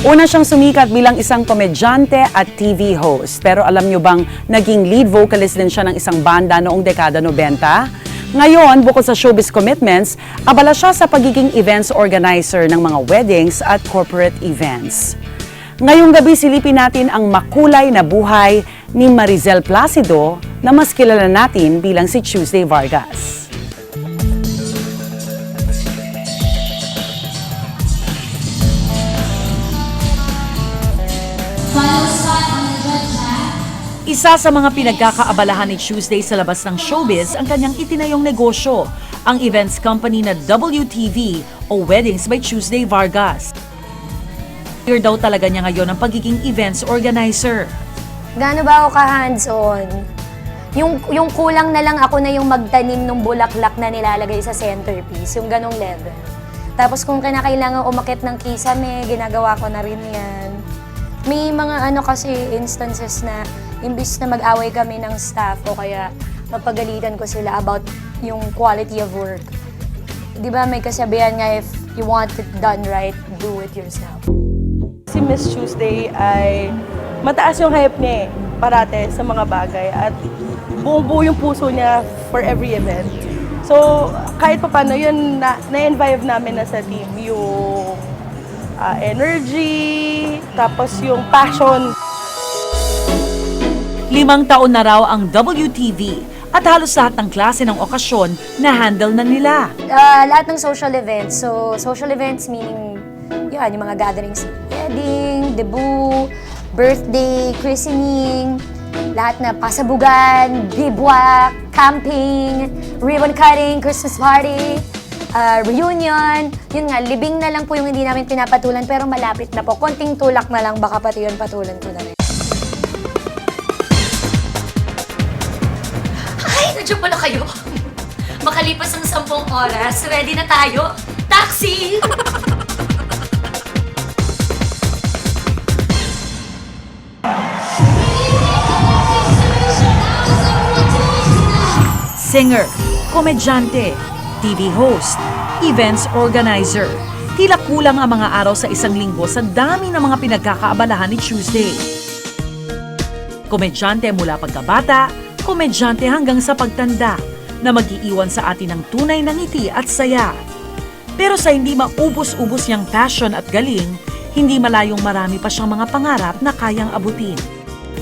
Una siyang sumikat bilang isang komedyante at TV host. Pero alam niyo bang naging lead vocalist din siya ng isang banda noong dekada 90? Ngayon, bukod sa showbiz commitments, abala siya sa pagiging events organizer ng mga weddings at corporate events. Ngayong gabi silipin natin ang makulay na buhay ni Marizel Placido na mas kilala natin bilang si Tuesday Vargas. Isa sa mga pinagkakaabalahan ni Tuesday sa labas ng showbiz ang kanyang itinayong negosyo, ang events company na WTV o Weddings by Tuesday Vargas. Year daw talaga niya ngayon ang pagiging events organizer. Gaano ba ako ka-hands-on? Yung, yung kulang na lang ako na yung magtanim ng bulaklak na nilalagay sa centerpiece, yung ganong level. Tapos kung kinakailangan umakit ng kisame, ginagawa ko na rin yan. May mga ano kasi instances na imbis na mag-away kami ng staff o kaya mapagalitan ko sila about yung quality of work. Di ba may kasabihan nga if you want it done right, do it yourself. Si Miss Tuesday ay mataas yung hype niya eh, parate sa mga bagay at buong buo yung puso niya for every event. So, kahit pa paano, yun, na, na-envive namin na sa team yung ah, energy, tapos yung passion. Limang taon na raw ang WTV at halos lahat ng klase ng okasyon na handle na nila. Ah, lahat ng social events. So, social events meaning, yan, yung mga gatherings. Wedding, debut, birthday, christening, lahat na pasabugan, bivouac, camping, ribbon cutting, Christmas party, ah, reunion. Yun nga, libing na lang po yung hindi namin pinapatulan pero malapit na po. Konting tulak na lang, baka pati yun patulan ko na rin. Ay, nandiyan pala kayo. Makalipas ang sampung oras, ready na tayo. Taxi! Singer, komedyante, TV host, events organizer. Tila kulang ang mga araw sa isang linggo sa dami ng mga pinagkakaabalahan ni Tuesday. Komedyante mula pagkabata, komedyante hanggang sa pagtanda na mag-iiwan sa atin ng tunay na ngiti at saya. Pero sa hindi maubos-ubos niyang passion at galing, hindi malayong marami pa siyang mga pangarap na kayang abutin.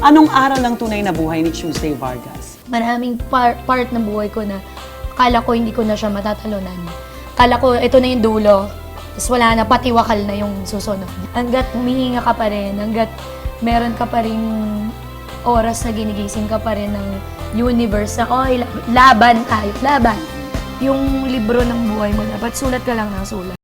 Anong aral ang tunay na buhay ni Tuesday Vargas? maraming par- part ng buhay ko na kala ko hindi ko na siya matatalunan. Kala ko ito na yung dulo. Tapos wala na, pati wakal na yung susunod. Hanggat humihinga ka pa rin, hanggat meron ka pa rin oras na ginigising ka pa rin ng universe na, oy, laban tayo, laban. Yung libro ng buhay mo, dapat sulat ka lang ng sulat.